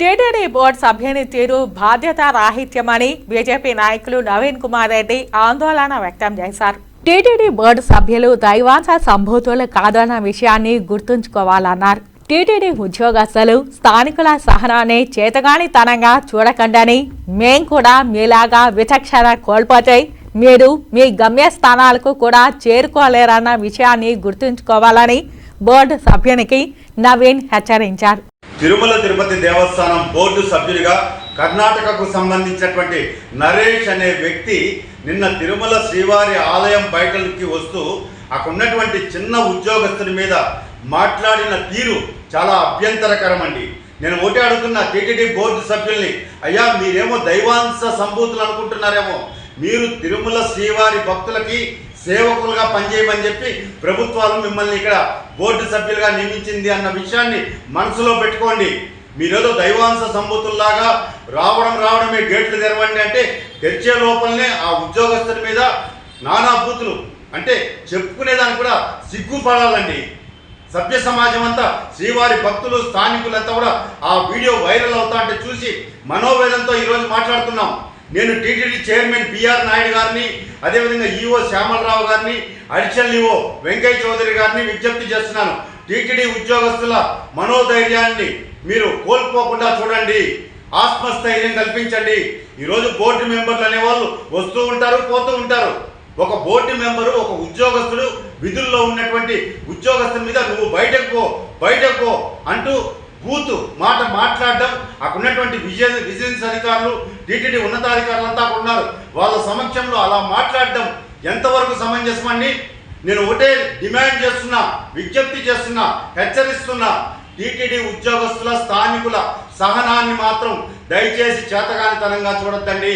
TTD board సభ్యుని తీరు బాధ్యత రాహిత్యమని BJP నాయకులు నవీన్ కుమార్ రెడ్డి ఆందోళన వ్యక్తం చేశారు. టీటీడీ బోర్డు సభ్యులు దైవాంశ సంభూతులు కాదన్న విషయాన్ని గుర్తుంచుకోవాలన్నారు. టీటీడీ ఉద్యోగస్తులు స్థానికుల సహనాన్ని చేతగానితనంగా చూడకండని మేం కూడా మీలాగా విచక్షణ కోల్పోతే మీరు మీ గమ్యస్థానాలకు కూడా చేరుకోలేరన్న విషయాన్ని గుర్తుంచుకోవాలని బోర్డు సభ్యునికి నవీన్ హెచ్చరించారు. తిరుమల తిరుపతి దేవస్థానం బోర్డు సభ్యుడిగా కర్ణాటకకు సంబంధించినటువంటి నరేష్ అనే వ్యక్తి నిన్న తిరుమల శ్రీవారి ఆలయం బయటకి వస్తూ అక్కడ ఉన్నటువంటి చిన్న ఉద్యోగస్తుని మీద మాట్లాడిన తీరు చాలా అభ్యంతరకరం అండి నేను ఒకటి అడుగుతున్న టీటీడీ బోర్డు సభ్యుల్ని అయ్యా మీరేమో దైవాంశ సంభూతులు అనుకుంటున్నారేమో. మీరు తిరుమల శ్రీవారి భక్తులకి సేవకులుగా పనిచేయమని చెప్పి ప్రభుత్వాలు మిమ్మల్ని ఇక్కడ బోర్డు సభ్యులుగా నియమించింది అన్న విషయాన్ని మనసులో పెట్టుకోండి. మీరేదో దైవాంశ సంబూతుల్లాగా రావడం రావడమే గేట్లు తెరవండి అంటే తెరిచే లోపలనే ఆ ఉద్యోగస్తుల మీద నానా బూతులు. అంటే చెప్పుకునేదానికి కూడా సిగ్గుపడాలండి. సభ్య సమాజం అంతా శ్రీవారి భక్తులు స్థానికులంతా కూడా ఆ వీడియో వైరల్ అవుతా అంటే చూసి మనోవేదంతో ఈరోజు మాట్లాడుతున్నాం. నేను టీటీడీ చైర్మన్ బిఆర్ నాయుడు గారిని అదేవిధంగా ఈఓ శ్యామలరావు గారిని అడిషనల్ ఈఓ వెంకయ్య చౌదరి గారిని విజ్ఞప్తి చేస్తున్నాను. టీటీడీ ఉద్యోగస్తుల మనోధైర్యాన్ని మీరు కోల్పోకుండా చూడండి. ఆత్మస్థైర్యం కల్పించండి. ఈరోజు బోర్డు మెంబర్లు అనేవాళ్ళు వస్తూ ఉంటారు పోతూ ఉంటారు. ఒక బోర్డు మెంబరు ఒక ఉద్యోగస్తుడు విధుల్లో ఉన్నటువంటి ఉద్యోగస్తుల మీద నువ్వు బయటకు పో బయటకు పో అంటూ బూతు మాట మాట్లాడడం అక్కడ ఉన్నటువంటి విజయ విజిలెన్స్ అధికారులు టీటీడీ ఉన్నతాధికారులంతా అక్కడ ఉన్నారు. వాళ్ళ సమక్షంలో అలా మాట్లాడడం ఎంతవరకు సమంజసమని నేను ఒకటే డిమాండ్ చేస్తున్నా విజ్ఞప్తి చేస్తున్నా హెచ్చరిస్తున్నా. టీటీడీ ఉద్యోగస్తుల స్థానికుల సహనాన్ని మాత్రం దయచేసి చేతగానితనంగా చూడొద్దండి.